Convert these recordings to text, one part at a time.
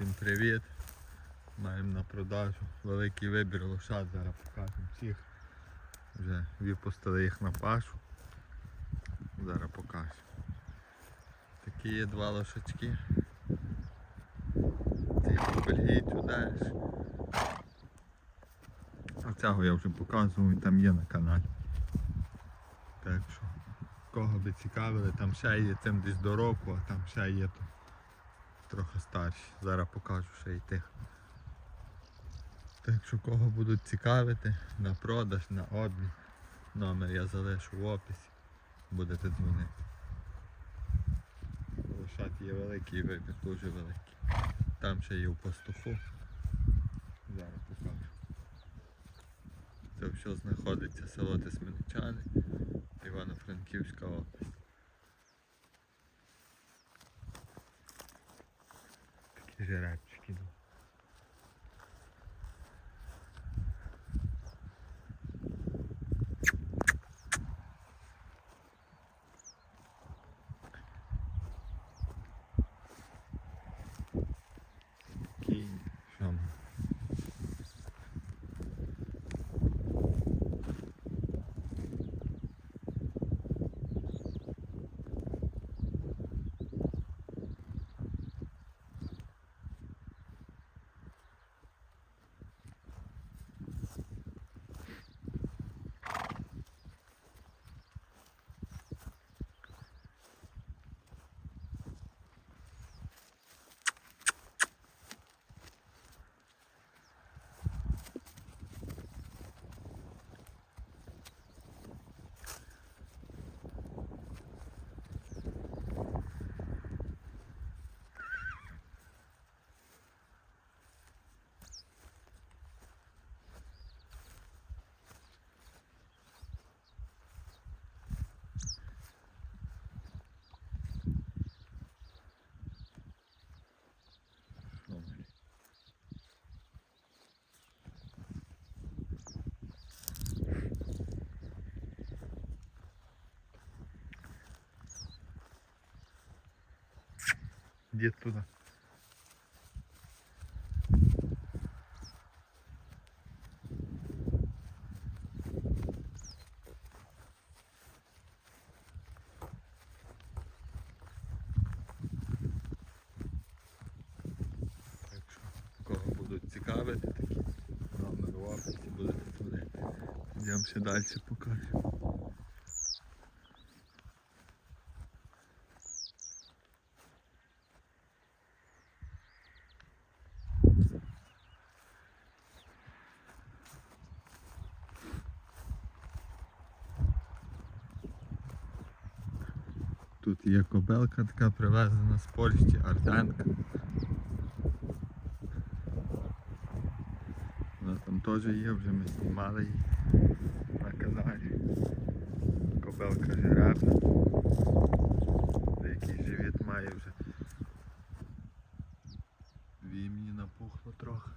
Всім привіт! Маємо на продажу великий вибір лошад, зараз покажемо всіх. Вже випустили їх на пашу. Зараз покажемо. Такі є два лошачки. Цей бельгійцю далі. А цього я вже показував, він там є на каналі. Так що, кого би цікавили, там ще є цим десь до року, а там ще є то трохи старші. Зараз покажу ще й тих. Так що кого будуть цікавити на продаж, на обмін. Номер я залишу в описі. Будете дзвонити. Лошад є великий вибір, дуже великий. Там ще є в пастуху. Зараз покажу. Це все знаходиться село Тисменичани, Івано-Франківська область. Такі жеребчики. ну. Кінь, що ми? Що ми? Туди. Так що, кого будуть цікавити, такі в описі будете дзвонити. Йдемо ще далі покажу. Тут є кобелка така привезена з Польщі, Артенка. Вона там теж є, вже ми знімали її на каналі. Кобелка жеребна. Який живіт має вже. Вім'ї напухло трохи.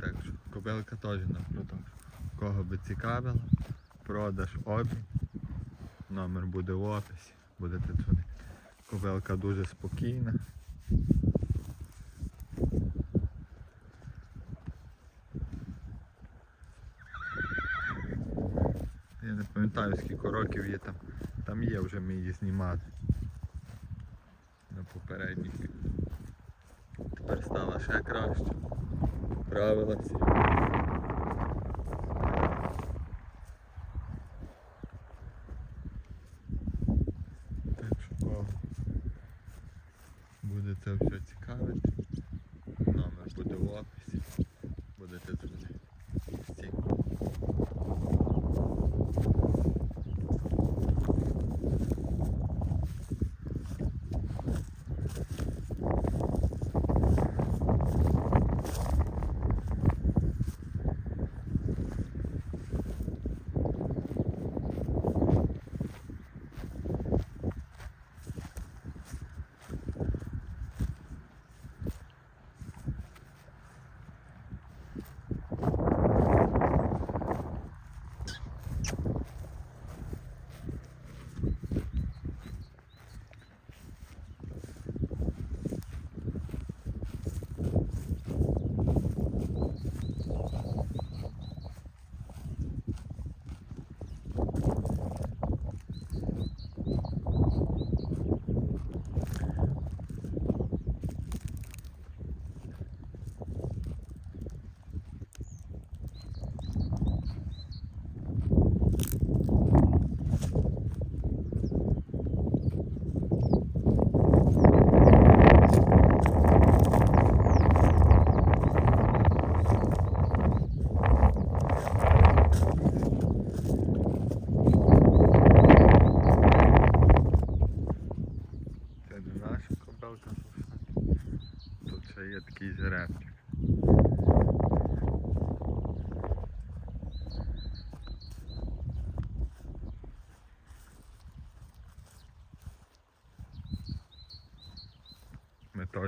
Так що кобелка теж на. Кого би цікавило, продаж обмін. Номер буде в описі, будете дзвонити. Кобелка дуже спокійна. Я не пам'ятаю скільки років є там. Там є вже ми її знімали. На попередніх. Тепер стала ще краще. Поправилася.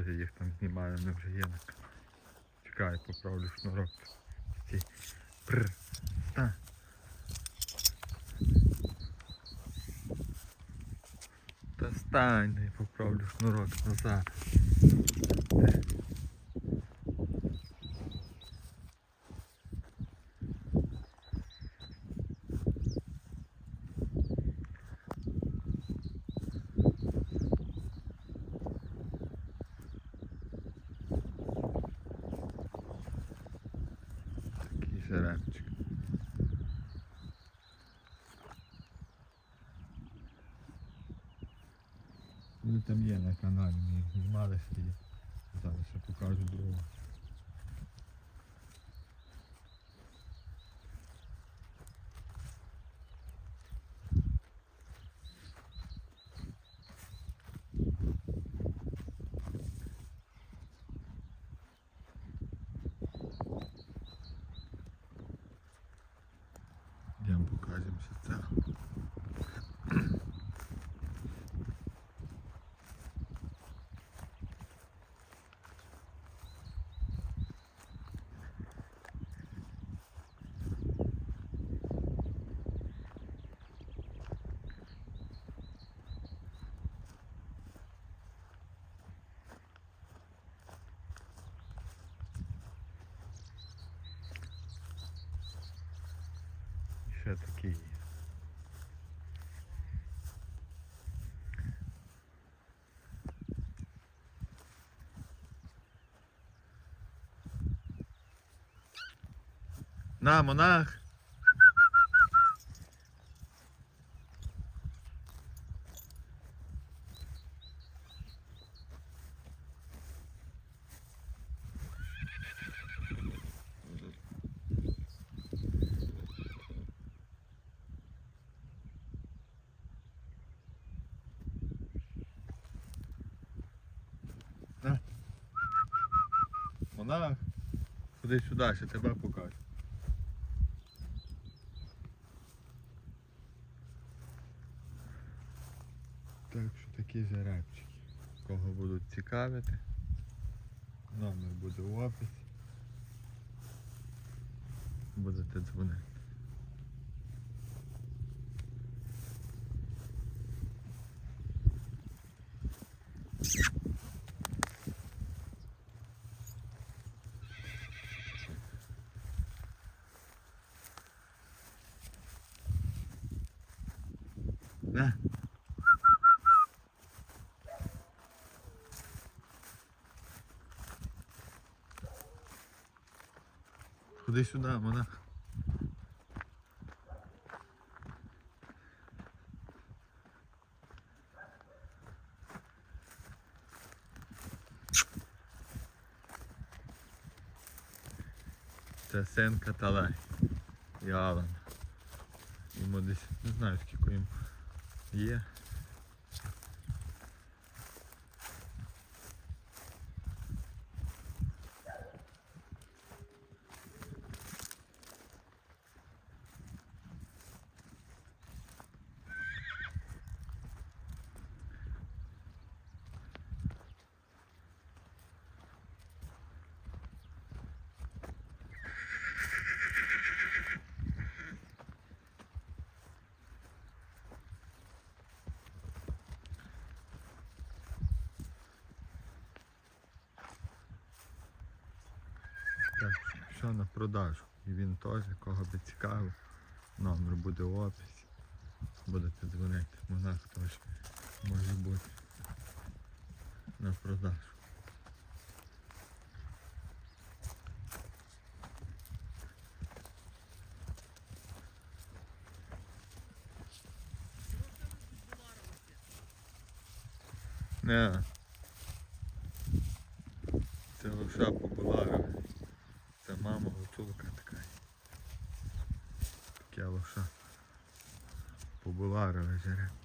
Теж їх там знімали, вони вже є на Чекаю, поправлю шнурок. Ці. Пр. Та. Та стань, поправлю шнурок назад. Жеребчик. Вони там є на каналі, ми їх знімали є. Зараз ще покажу другого. Йдемо покажемо ще це. Ще такий є. На, монах! Монах! Ходи сюди, ще тебе покажу. Так що такі жеребчики. Кого будуть цікавити. Номер буде в описі. Будете дзвонити. Да. Ходи сюди, монах. Це син Каталай і Алан. Йому десь не знаю скільки їм є. Так, що на продажу. І він теж, кого би цікавив. Номер буде в описі. Будете дзвонити. Монах теж може бути на продажу. Не. Таке лоша. Побуларове жеребче.